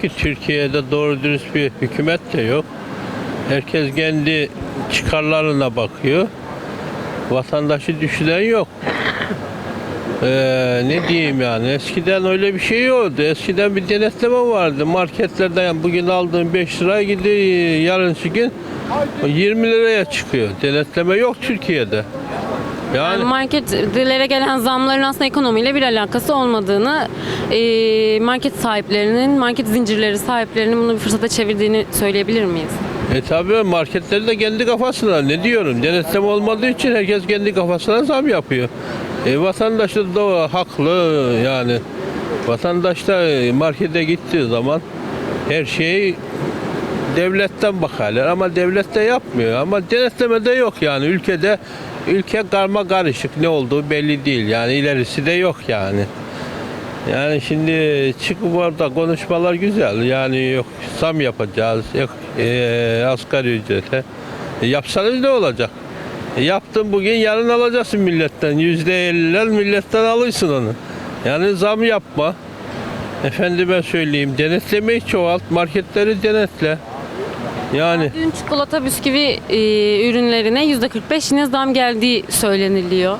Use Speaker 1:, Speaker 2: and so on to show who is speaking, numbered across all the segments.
Speaker 1: ki Türkiye'de doğru dürüst bir hükümet de yok. Herkes kendi çıkarlarına bakıyor. Vatandaşı düşünen yok. Ee, ne diyeyim yani eskiden öyle bir şey yoktu. Eskiden bir denetleme vardı. Marketlerden yani bugün aldığın 5 liraya gidiyor yarınki gün 20 liraya çıkıyor. Denetleme yok Türkiye'de.
Speaker 2: Yani
Speaker 1: Yani
Speaker 2: marketlere gelen zamların aslında ekonomiyle bir alakası olmadığını, e, market sahiplerinin, market zincirleri sahiplerinin bunu bir fırsata çevirdiğini söyleyebilir miyiz?
Speaker 1: E tabi marketleri de kendi kafasına. Ne diyorum? Denetleme olmadığı için herkes kendi kafasına zam yapıyor. E, vatandaş da haklı yani. Vatandaş da markete gittiği zaman her şeyi devletten bakarlar ama devlet de yapmıyor. Ama denetleme de yok yani. Ülkede ülke karma karışık ne olduğu belli değil yani ilerisi de yok yani. Yani şimdi çıkıp orada konuşmalar güzel. Yani yok zam yapacağız, yok eee asgari ücrete. E, yapsanız ne olacak? E, yaptın bugün yarın alacaksın milletten. Yüzde elliler milletten alırsın onu. Yani zam yapma. Efendime söyleyeyim denetlemeyi çoğalt, marketleri denetle. Yani
Speaker 2: Dün çikolata bisküvi e, ürünlerine %45 yine zam geldiği söyleniliyor.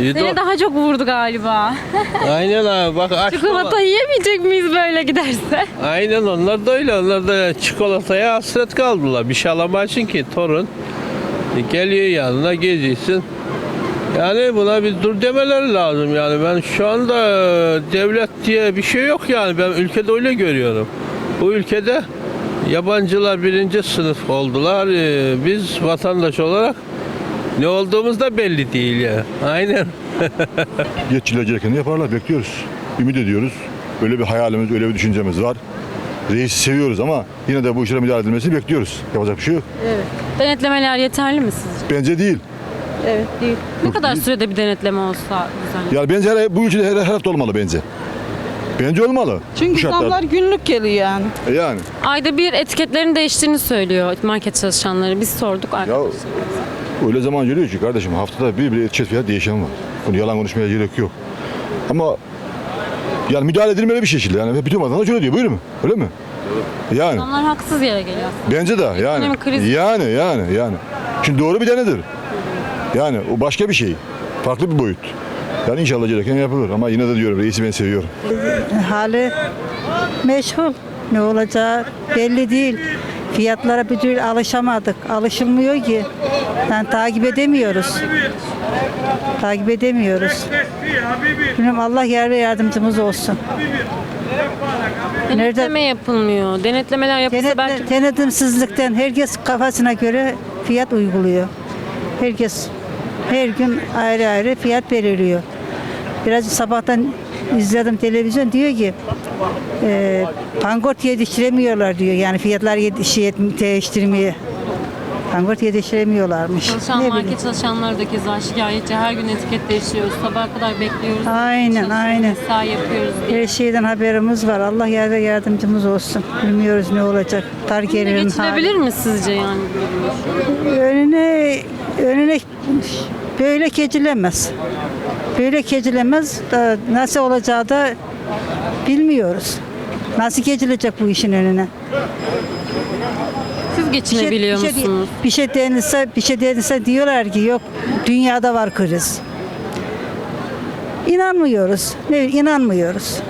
Speaker 1: e,
Speaker 2: Seni daha çok vurdu galiba.
Speaker 1: aynen abi bak aç
Speaker 2: Çikolata yiyemeyecek miyiz böyle giderse?
Speaker 1: Aynen onlar da öyle. Onlar da çikolataya hasret kaldılar. Bir şey alamazsın ki torun. E, Geliyor yanına geziyorsun. Yani buna bir dur demeleri lazım yani. Ben şu anda e, devlet diye bir şey yok yani. Ben ülkede öyle görüyorum. Bu ülkede yabancılar birinci sınıf oldular. E, Biz vatandaş olarak ne olduğumuz da belli değil ya. Aynen.
Speaker 3: Yetkililer gerekeni yaparlar, bekliyoruz. Ümit ediyoruz. Öyle bir hayalimiz, öyle bir düşüncemiz var. Reisi seviyoruz ama yine de bu işlere müdahale edilmesini bekliyoruz. Yapacak bir şey yok.
Speaker 2: Denetlemeler yeterli mi sizce?
Speaker 3: Bence değil.
Speaker 2: Evet değil. Ne kadar
Speaker 3: değil.
Speaker 2: sürede bir denetleme olsa düzenli?
Speaker 3: Yani bence her, bu ülkede her, her hafta olmalı bence. Bence olmalı.
Speaker 4: Çünkü zamlar günlük geliyor yani.
Speaker 3: E Yani.
Speaker 2: Ayda bir etiketlerin değiştiğini söylüyor market çalışanları. Biz sorduk
Speaker 3: Ya
Speaker 2: arkadaşlar.
Speaker 3: öyle zaman geliyor ki kardeşim haftada bir bir etiket fiyat değişen var. Bunu yalan konuşmaya gerek yok. Ama yani müdahale edilmeli bir şekilde. Yani bütün vatandaş öyle diyor. Buyur mu? Öyle mi? Yani.
Speaker 2: Onlar haksız yere geliyor.
Speaker 3: Bence de yani.
Speaker 2: Ekonomik kriz.
Speaker 3: Yani yani yani. Şimdi doğru bir denedir. Yani o başka bir şey. Farklı bir boyut. Yani inşallah gereken yapılır ama yine de diyorum reisi ben seviyorum.
Speaker 5: hali meşhur. Ne olacağı belli değil. Fiyatlara bir türlü alışamadık. Alışılmıyor ki. Yani takip edemiyoruz. Takip edemiyoruz. Bilmiyorum Allah yar ve yardımcımız olsun.
Speaker 2: Denetleme yapılmıyor. Denetlemeler yapılsa belki
Speaker 5: Denetle, denetimsizlikten herkes kafasına göre fiyat uyguluyor. Herkes her gün ayrı ayrı fiyat belirliyor. Biraz sabahtan izledim televizyon diyor ki e, pangort yetiştiremiyorlar diyor. Yani fiyatlar yetiş, yet- değiştirmeye. Pangort yetiştiremiyorlarmış.
Speaker 2: çalışan
Speaker 5: Ne bileyim.
Speaker 2: market çalışanları da keza şikayetçi. Her gün etiket değiştiriyoruz. Sabaha kadar bekliyoruz.
Speaker 5: Aynen, aynen.
Speaker 2: Mesai yapıyoruz diye.
Speaker 5: Her şeyden haberimiz var. Allah yar ve yardımcımız olsun. Bilmiyoruz ne olacak. Dar gelirin
Speaker 2: geçilebilir mi sizce yani?
Speaker 5: önüne önüne böyle keçilemez. Böyle keçilemez. Da nasıl olacağı da bilmiyoruz. Nasıl geçilecek bu işin önüne?
Speaker 2: Siz
Speaker 5: Bir şey,
Speaker 2: geçinebiliyor
Speaker 5: bir şey,
Speaker 2: musunuz?
Speaker 5: bir şey denilse, bir şey denilse diyorlar ki yok dünyada var kriz. İnanmıyoruz. Ne inanmıyoruz.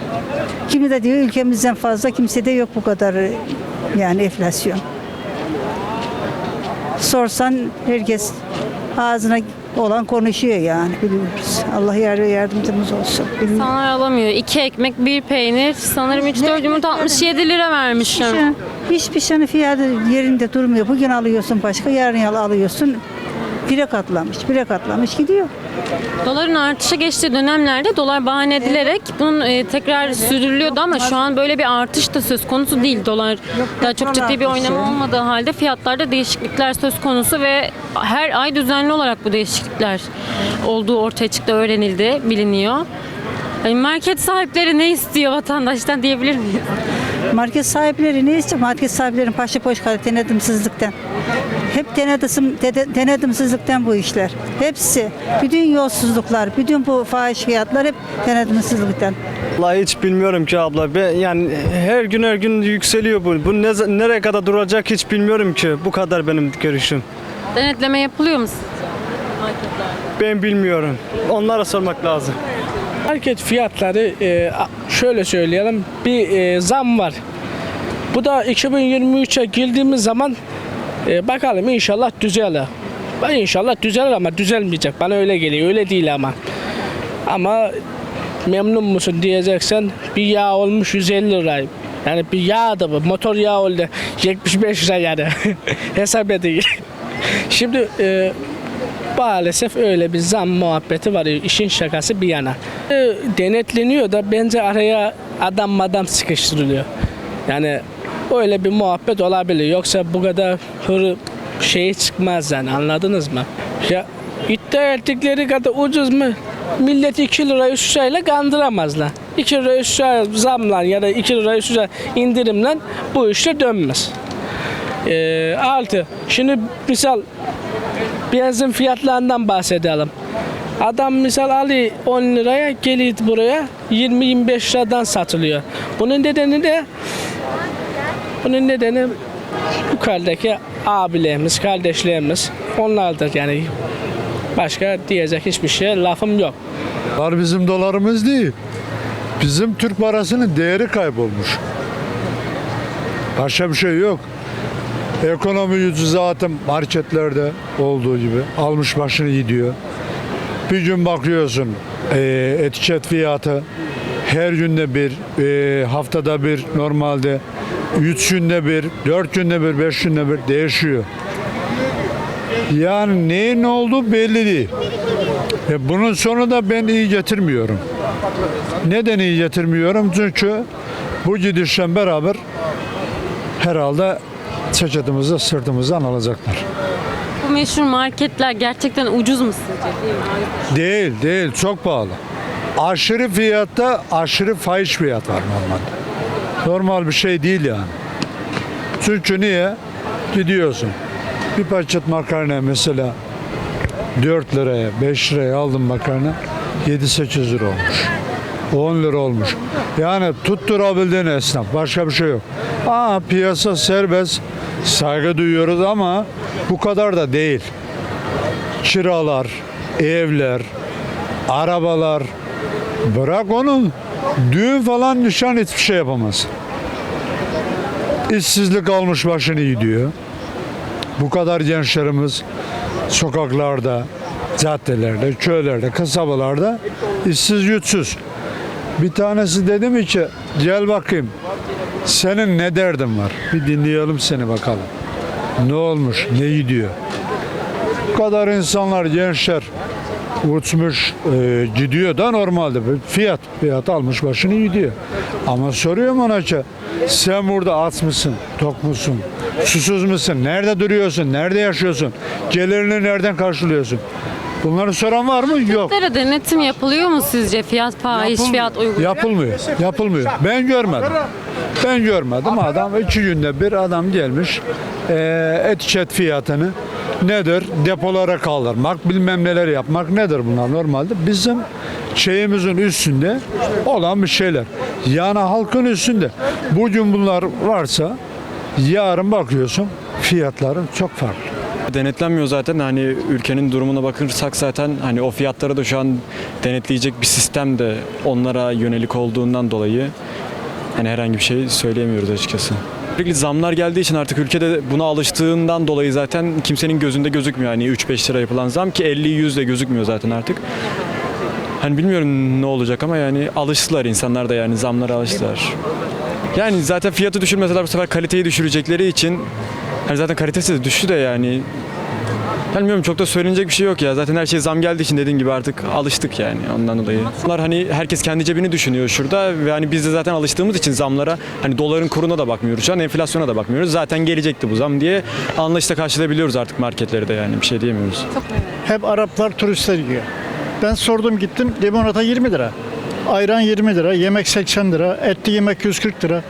Speaker 5: Kimi de diyor ülkemizden fazla kimsede yok bu kadar yani enflasyon. Sorsan herkes ağzına olan konuşuyor yani bilmiyoruz. Allah yar ve yardımcımız olsun. Bilmiyorum.
Speaker 2: İnsanlar alamıyor. İki ekmek, bir peynir, sanırım 3-4 yumurta 67 lira vermişler.
Speaker 5: Hiçbir, hiçbir şeyin fiyatı yerinde durmuyor. Bugün alıyorsun başka, yarın al- alıyorsun. Bire katlamış, bire katlamış gidiyor.
Speaker 2: Doların artışa geçtiği dönemlerde dolar bahane edilerek bunun e, tekrar sürdürülüyordu ama şu an böyle bir artış da söz konusu değil. Dolar daha çok ciddi bir
Speaker 5: artışı.
Speaker 2: oynama olmadığı halde fiyatlarda değişiklikler söz konusu ve her ay düzenli olarak bu değişiklikler olduğu ortaya çıktı, öğrenildi, biliniyor. Market sahipleri ne istiyor vatandaştan diyebilir miyiz?
Speaker 5: Market sahipleri ne istiyor? Market sahiplerin başı boş kalıyor denetimsizlikten. Hep denetim, dede- denetimsizlikten bu işler. Hepsi. Bütün yolsuzluklar, bütün bu fahiş fiyatlar hep denetimsizlikten.
Speaker 4: Vallahi hiç bilmiyorum ki abla. Ben, yani her gün her gün yükseliyor bu. Bu ne, nereye kadar duracak hiç bilmiyorum ki. Bu kadar benim görüşüm.
Speaker 2: Denetleme yapılıyor mu sizce? Marketlerde.
Speaker 4: Ben bilmiyorum. Onlara sormak lazım.
Speaker 6: Market fiyatları e, şöyle söyleyelim bir e, zam var. Bu da 2023'e girdiğimiz zaman e, bakalım inşallah düzelir. İnşallah düzelir ama düzelmeyecek. Bana öyle geliyor. Öyle değil ama. Ama memnun musun diyeceksen bir yağ olmuş 150 lira. Yani bir yağ da bu. Motor yağı oldu. 75 lira yani. Hesap edin. Şimdi maalesef öyle bir zam muhabbeti var. İşin şakası bir yana. E, denetleniyor da bence araya adam madam sıkıştırılıyor. Yani öyle bir muhabbet olabilir. Yoksa bu kadar hır şeyi çıkmaz yani anladınız mı? Ya iddia ettikleri kadar ucuz mu? Millet 2 lira 3 lirayla kandıramazlar. 2 lira 3 lira zamla ya da 2 lira 3 lira indirimle bu işte dönmez. Ee, altı. Şimdi misal benzin fiyatlarından bahsedelim. Adam misal alıyor 10 liraya geliyor buraya 20-25 liradan satılıyor. Bunun nedeni de bunun nedeni yukarıdaki abilerimiz, kardeşlerimiz onlardır yani. Başka diyecek hiçbir şey lafım yok.
Speaker 7: Var bizim dolarımız değil. Bizim Türk parasının değeri kaybolmuş. Başka bir şey yok. Ekonomi yüzü zaten marketlerde olduğu gibi almış başını gidiyor. Bir gün bakıyorsun e, etiket fiyatı her günde bir, e, haftada bir normalde, üç günde bir, dört günde bir, beş günde bir değişiyor. Yani neyin ne olduğu belli değil. E bunun sonu da ben iyi getirmiyorum. Neden iyi getirmiyorum? Çünkü bu gidişle beraber herhalde ceketimizi sırtımızdan alacaklar.
Speaker 2: Bu meşhur marketler gerçekten ucuz mu sizce? Değil mi?
Speaker 7: Değil, değil. Çok pahalı. Aşırı fiyatta aşırı fahiş fiyat var normalde. Normal bir şey değil yani. Çünkü niye? Gidiyorsun. Bir paket makarna mesela 4 liraya, 5 liraya aldım makarna 7-8 lira olmuş. 10 lira olmuş. Yani tutturabildiğin esnaf. Başka bir şey yok. Aa piyasa serbest. Saygı duyuyoruz ama bu kadar da değil. Kiralar, evler, arabalar. Bırak onu. Düğün falan nişan hiçbir şey yapamaz. İşsizlik almış başını gidiyor. Bu kadar gençlerimiz sokaklarda, caddelerde, köylerde, kasabalarda işsiz güçsüz. Bir tanesi dedi mi ki gel bakayım senin ne derdin var? Bir dinleyelim seni bakalım. Ne olmuş, ne gidiyor? Bu kadar insanlar, gençler uçmuş e, gidiyor da normalde fiyat fiyat almış başını gidiyor. Ama soruyorum ona ki sen burada aç mısın, tok musun, susuz musun, nerede duruyorsun, nerede yaşıyorsun, gelirini nereden karşılıyorsun? Bunları soran var mı? Yok.
Speaker 2: Marketlere denetim yapılıyor mu sizce? Fiyat
Speaker 7: Yapılmıyor.
Speaker 2: fiyat uygun.
Speaker 7: Yapılmıyor. Yapılmıyor. Ben görmedim. Ben görmedim. Adam iki günde bir adam gelmiş eee, etiket fiyatını nedir? Depolara kaldırmak, bilmem neler yapmak nedir bunlar normalde? Bizim şeyimizin üstünde olan bir şeyler. Yani halkın üstünde. Bugün bunlar varsa yarın bakıyorsun fiyatları çok farklı.
Speaker 8: Denetlenmiyor zaten hani ülkenin durumuna bakırsak zaten hani o fiyatları da şu an denetleyecek bir sistem de onlara yönelik olduğundan dolayı hani herhangi bir şey söyleyemiyoruz açıkçası. Sürekli zamlar geldiği için artık ülkede buna alıştığından dolayı zaten kimsenin gözünde gözükmüyor. Hani 3-5 lira yapılan zam ki 50-100 de gözükmüyor zaten artık. Hani bilmiyorum ne olacak ama yani alıştılar insanlar da yani zamlara alıştılar. Yani zaten fiyatı düşürmeseler bu sefer kaliteyi düşürecekleri için hani zaten kalitesi de düştü de yani Bilmiyorum çok da söylenecek bir şey yok ya. Zaten her şey zam geldiği için dediğin gibi artık alıştık yani ondan dolayı. Bunlar hani herkes kendi cebini düşünüyor şurada ve hani biz de zaten alıştığımız için zamlara hani doların kuruna da bakmıyoruz şu an enflasyona da bakmıyoruz. Zaten gelecekti bu zam diye anlayışla karşılayabiliyoruz artık marketleri de yani bir şey diyemiyoruz.
Speaker 9: Hep Araplar turistler yiyor. Ben sordum gittim limonata 20 lira. Ayran 20 lira, yemek 80 lira, etli yemek 140 lira.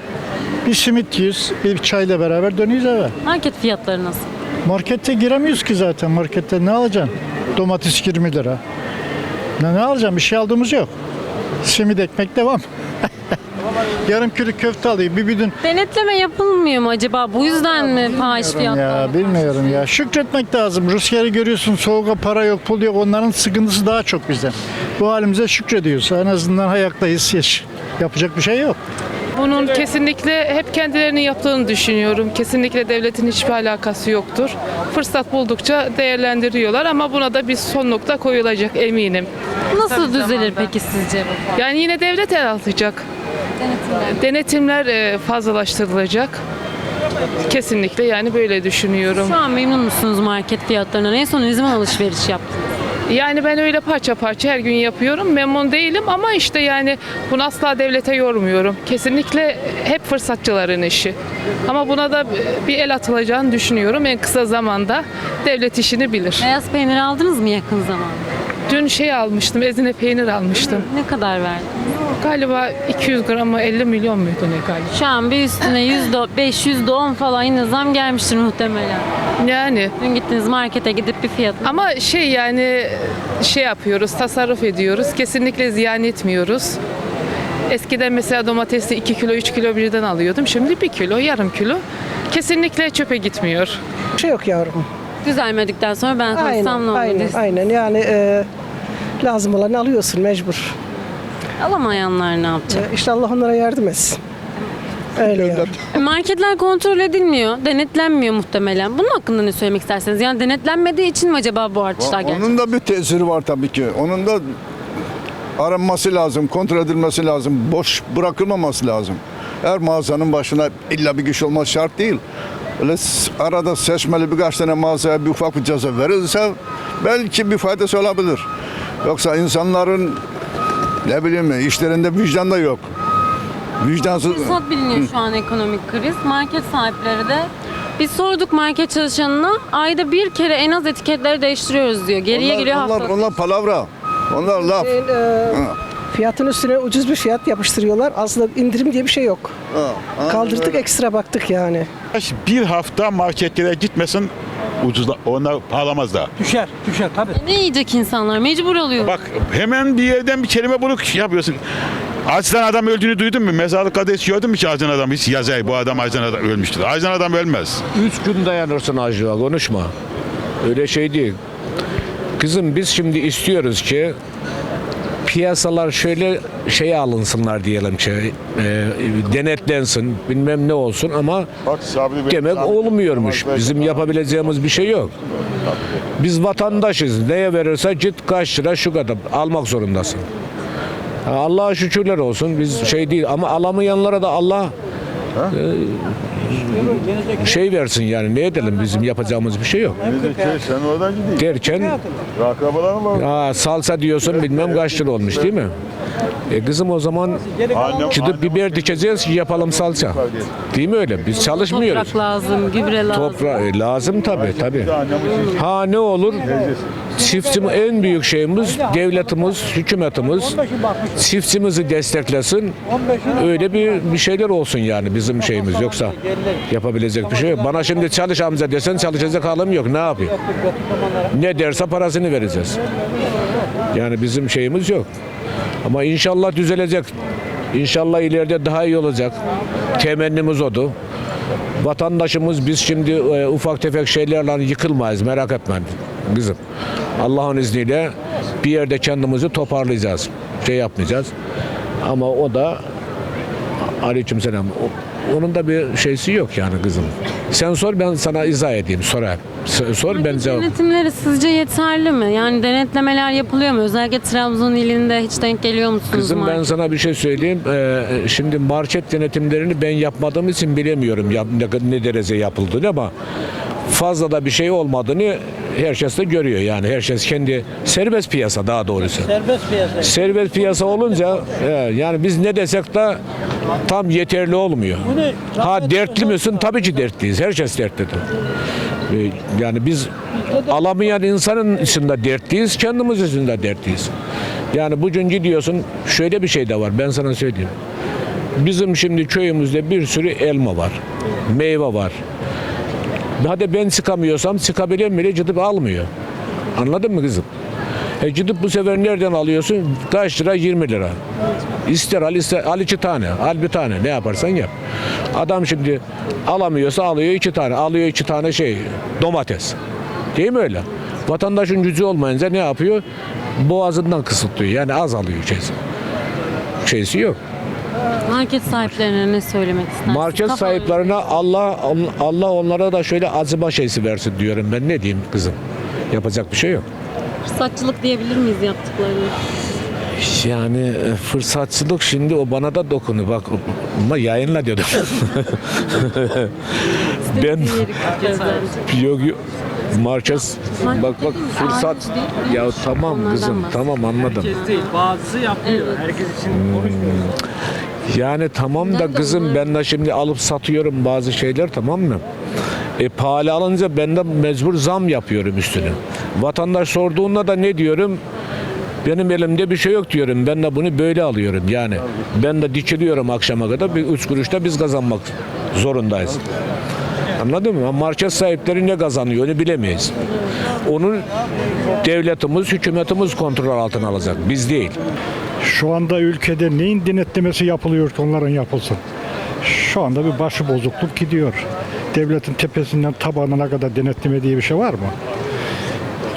Speaker 10: Bir simit yiyoruz, bir çayla beraber dönüyoruz eve.
Speaker 11: Market fiyatları nasıl?
Speaker 10: Markette giremiyoruz ki zaten. Markette ne alacaksın? Domates 20 lira. Ne, ne alacaksın? Bir şey aldığımız yok. Simit ekmek devam. Yarım kilo köfte alayım. Bir bidon
Speaker 11: Denetleme yapılmıyor mu acaba? Bu yüzden mi fahiş fiyatlar?
Speaker 10: ya bilmiyorum ya. Şükretmek lazım. Rusya'yı görüyorsun soğuğa para yok, pul yok. Onların sıkıntısı daha çok bizden. Bu halimize şükrediyoruz. En azından ayaktayız. Yaş- Yapacak bir şey yok.
Speaker 12: Bunun kesinlikle hep kendilerinin yaptığını düşünüyorum. Kesinlikle devletin hiçbir alakası yoktur. Fırsat buldukça değerlendiriyorlar ama buna da bir son nokta koyulacak eminim.
Speaker 11: Nasıl düzelir peki sizce? bu?
Speaker 12: Yani yine devlet el atacak. Denetimler e, fazlalaştırılacak. Kesinlikle yani böyle düşünüyorum.
Speaker 11: Şu an memnun musunuz market fiyatlarından? En son ne zaman alışveriş yaptınız?
Speaker 12: Yani ben öyle parça parça her gün yapıyorum. Memnun değilim ama işte yani bunu asla devlete yormuyorum. Kesinlikle hep fırsatçıların işi. Ama buna da bir el atılacağını düşünüyorum. En kısa zamanda devlet işini bilir.
Speaker 11: Beyaz peynir aldınız mı yakın zamanda?
Speaker 12: Dün şey almıştım, ezine peynir almıştım.
Speaker 11: Ne kadar verdiniz?
Speaker 12: Galiba 200 gramı 50 milyon muydu ne galiba?
Speaker 11: Şu an bir üstüne yüzde beş, yüzde on falan yine zam gelmiştir muhtemelen.
Speaker 12: Yani
Speaker 11: Dün gittiniz markete gidip bir fiyat.
Speaker 12: ama şey yani şey yapıyoruz, tasarruf ediyoruz. Kesinlikle ziyan etmiyoruz. Eskiden mesela domatesi 2 kilo 3 kilo birden alıyordum. Şimdi 1 kilo yarım kilo. Kesinlikle çöpe gitmiyor.
Speaker 13: Bir şey yok yavrum.
Speaker 11: Düzelmedikten sonra ben
Speaker 13: Aynen,
Speaker 11: konuşsam ne olur?
Speaker 13: aynen, aynen. Yani e, lazım olanı alıyorsun mecbur.
Speaker 11: Alamayanlar ne yapacak?
Speaker 13: E, işte Allah onlara yardım etsin. Öyle yani.
Speaker 11: Marketler kontrol edilmiyor, denetlenmiyor muhtemelen. Bunun hakkında ne söylemek isterseniz? Yani denetlenmediği için mi acaba bu artışlar gerçekleşiyor?
Speaker 14: Onun da bir tesiri var tabii ki. Onun da aranması lazım, kontrol edilmesi lazım. Boş bırakılmaması lazım. Her mağazanın başına illa bir kişi olması şart değil. Öyle arada seçmeli birkaç tane mağazaya bir ufak bir ceza verilse belki bir faydası olabilir. Yoksa insanların ne bileyim işlerinde vicdan da yok. Vicdansız...
Speaker 11: Fırsat biliniyor şu an ekonomik kriz. Market sahipleri de biz sorduk market çalışanına ayda bir kere en az etiketleri değiştiriyoruz diyor. Geriye
Speaker 14: onlar,
Speaker 11: geliyor
Speaker 14: onlar,
Speaker 11: hafta.
Speaker 14: onlar palavra. Onlar laf.
Speaker 13: Şeyin, e, fiyatın üstüne ucuz bir fiyat yapıştırıyorlar. Aslında indirim diye bir şey yok. Kaldırdık ekstra baktık yani.
Speaker 15: Bir hafta marketlere gitmesin ucuzla onlar pahalamaz da.
Speaker 16: Düşer, düşer tabii.
Speaker 11: Ne yiyecek insanlar? Mecbur oluyor.
Speaker 15: Bak hemen bir yerden bir kelime bulup yapıyorsun. Açtan adam öldüğünü duydun mu? Mezarlık adresi gördün mü ki açtan adam? Hiç yazay bu adam açtan adam ölmüştür. Açtan adam ölmez.
Speaker 17: Üç gün dayanırsın acılığa konuşma. Öyle şey değil. Kızım biz şimdi istiyoruz ki piyasalar şöyle şeye alınsınlar diyelim ki e, denetlensin bilmem ne olsun ama
Speaker 15: Bak Sabri
Speaker 17: demek olmuyormuş. Bizim yapabileceğimiz bir şey yok. Biz vatandaşız. Neye verirse git kaç lira şu kadar almak zorundasın. Ha, Allah'a şükürler olsun. Biz şey değil ama alamayanlara da Allah e, şey versin yani ne edelim bizim yapacağımız bir şey yok.
Speaker 15: Sen oradan gidiyorsun.
Speaker 17: Derken
Speaker 15: Akrabaların var.
Speaker 17: aa, salsa diyorsun bilmem kaç lira olmuş değil mi? E kızım o zaman
Speaker 15: Annem,
Speaker 17: gidip biber dikeceğiz ki yapalım salça. Değil mi öyle? Biz çalışmıyoruz.
Speaker 11: Toprak lazım, gübre lazım.
Speaker 17: Toprağı e, lazım tabii tabii. Ha ne olur? Çiftçim en büyük şeyimiz devletimiz, hükümetimiz çiftçimizi desteklesin. Öyle bir bir şeyler olsun yani bizim şeyimiz yoksa yapabilecek bir şey yok. Bana şimdi çalış amca desen çalışacak halim yok. Ne yapayım? Ne derse parasını vereceğiz. Yani bizim şeyimiz yok. Ama inşallah düzelecek. İnşallah ileride daha iyi olacak. Temennimiz odu. Vatandaşımız biz şimdi e, ufak tefek şeylerle yıkılmayız merak etme kızım. Allah'ın izniyle bir yerde kendimizi toparlayacağız. Şey yapmayacağız. Ama o da aleykümselam. O- Onun da bir şeysi yok yani kızım. Sen sor ben sana izah edeyim. Sorayım. Sor ben cevap.
Speaker 11: Denetimleri sizce yeterli mi? Yani denetlemeler yapılıyor mu? Özellikle Trabzon ilinde hiç denk geliyor musunuz?
Speaker 17: Kızım ben
Speaker 11: market?
Speaker 17: sana bir şey söyleyeyim. Ee, şimdi market denetimlerini ben yapmadığım için bilemiyorum ya, ne, ne derece yapıldığını ama fazla da bir şey olmadığını herkes de görüyor. Yani herkes kendi serbest piyasa daha doğrusu.
Speaker 16: Serbest piyasa.
Speaker 17: Serbest piyasa olunca e, yani biz ne desek de tam yeterli olmuyor. Ha dertli misin? Tabii ki dertliyiz. Herkes dertlidir. E, Yani biz alamayan insanın içinde dertliyiz, kendimiz için de dertliyiz. Yani bugün gidiyorsun şöyle bir şey de var ben sana söyleyeyim. Bizim şimdi köyümüzde bir sürü elma var. Meyve var. Hadi ben sıkamıyorsam sıkabilen bile gidip almıyor. Anladın mı kızım? E gidip bu sefer nereden alıyorsun? Kaç lira? 20 lira. İster al ister al iki tane. Al bir tane. Ne yaparsan yap. Adam şimdi alamıyorsa alıyor iki tane. Alıyor iki tane şey domates. Değil mi öyle? Vatandaşın gücü olmayınca ne yapıyor? Boğazından kısıtlıyor. Yani az alıyor şeysi. Şeysi yok.
Speaker 2: Market sahiplerine ne söylemek istersiniz?
Speaker 17: Market
Speaker 2: Kafaları-
Speaker 17: sahiplerine Allah Allah onlara da şöyle acıma şeysi versin diyorum ben. Ne diyeyim kızım? Yapacak bir şey yok.
Speaker 2: Fırsatçılık diyebilir miyiz yaptıklarını?
Speaker 17: Yani e, fırsatçılık şimdi o bana da dokunu bak ama yayınla diyordum. ben yok yok market bak bak fırsat ya tamam kızım tamam anladım.
Speaker 6: değil, bazısı yapıyor. Herkes için
Speaker 17: Yani tamam da kızım ben de şimdi alıp satıyorum bazı şeyler tamam mı? E pahalı alınca ben de mecbur zam yapıyorum üstüne. Vatandaş sorduğunda da ne diyorum? Benim elimde bir şey yok diyorum. Ben de bunu böyle alıyorum. Yani ben de dikiliyorum akşama kadar. Bir üç kuruşta biz kazanmak zorundayız. Anladın mı? Market sahipleri ne kazanıyor onu bilemeyiz. Onun devletimiz, hükümetimiz kontrol altına alacak. Biz değil.
Speaker 9: Şu anda ülkede neyin denetlemesi yapılıyor ki onların yapılsın? Şu anda bir başı bozukluk gidiyor. Devletin tepesinden tabanına kadar denetleme diye bir şey var mı?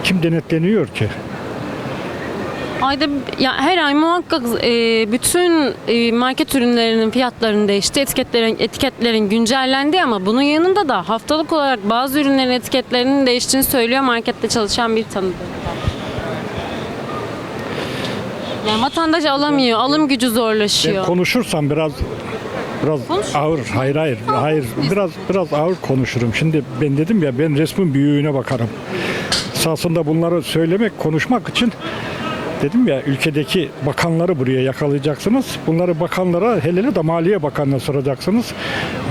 Speaker 9: Kim denetleniyor ki?
Speaker 2: Ayda ya her ay muhakkak e, bütün e, market ürünlerinin fiyatlarının değişti, etiketlerin etiketlerin güncellendi ama bunun yanında da haftalık olarak bazı ürünlerin etiketlerinin değiştiğini söylüyor markette çalışan bir tanıdığım. Yani vatandaş alamıyor, alım gücü zorlaşıyor.
Speaker 9: konuşursam biraz biraz
Speaker 2: Konuş.
Speaker 9: ağır. Hayır hayır. Hayır. Biraz biraz ağır konuşurum. Şimdi ben dedim ya ben resmin büyüğüne bakarım. Esasında bunları söylemek, konuşmak için dedim ya ülkedeki bakanları buraya yakalayacaksınız. Bunları bakanlara hele hele de Maliye Bakanı'na soracaksınız.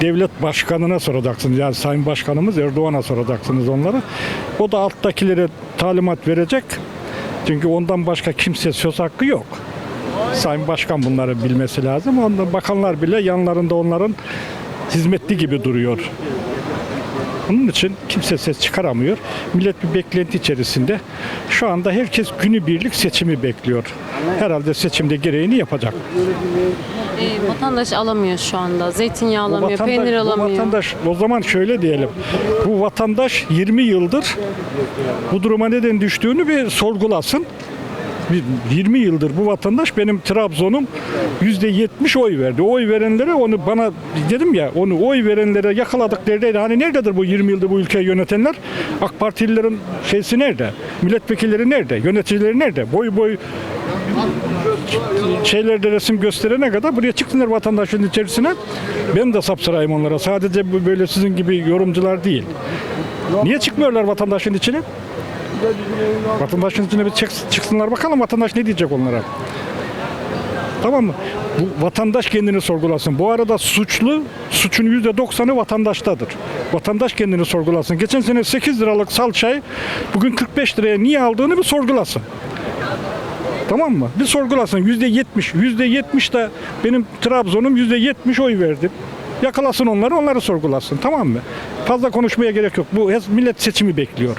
Speaker 9: Devlet Başkanı'na soracaksınız. Yani Sayın Başkanımız Erdoğan'a soracaksınız onları. O da alttakilere talimat verecek. Çünkü ondan başka kimse söz hakkı yok. Sayın Başkan bunları bilmesi lazım. Ondan bakanlar bile yanlarında onların hizmetli gibi duruyor. Bunun için kimse ses çıkaramıyor. Millet bir beklenti içerisinde. Şu anda herkes günübirlik seçimi bekliyor. Herhalde seçimde gereğini yapacak.
Speaker 2: E, vatandaş alamıyor şu anda. Zeytinyağı
Speaker 9: Bu
Speaker 2: alamıyor,
Speaker 9: vatandaş-
Speaker 2: peynir
Speaker 9: bu
Speaker 2: alamıyor.
Speaker 9: vatandaş, o zaman şöyle diyelim. Bu vatandaş 20 yıldır bu duruma neden düştüğünü bir sorgulasın. Bir 20 yıldır bu vatandaş benim Trabzon'um %70 oy verdi. Oy verenlere onu bana dedim ya onu oy verenlere yakaladık neredeydi? Hani nerededir bu 20 yıldır bu ülkeyi yönetenler? AK Partililerin şeysi nerede? Milletvekilleri nerede? Yöneticileri nerede? Boy boy şeylerde resim gösterene kadar buraya çıksınlar vatandaşın içerisine. Ben de sapsırayım onlara. Sadece böyle sizin gibi yorumcular değil. Niye çıkmıyorlar vatandaşın içine? Vatandaşın içine bir çıks- çıksınlar bakalım vatandaş ne diyecek onlara. Tamam mı? Bu vatandaş kendini sorgulasın. Bu arada suçlu, suçun yüzde doksanı vatandaştadır. Vatandaş kendini sorgulasın. Geçen sene 8 liralık salçayı bugün 45 liraya niye aldığını bir sorgulasın. Tamam mı? Bir sorgulasın. Yüzde yetmiş. Yüzde yetmiş de benim Trabzon'um yüzde yetmiş oy verdi. Yakalasın onları, onları sorgulasın. Tamam mı? Fazla konuşmaya gerek yok. Bu millet seçimi bekliyor.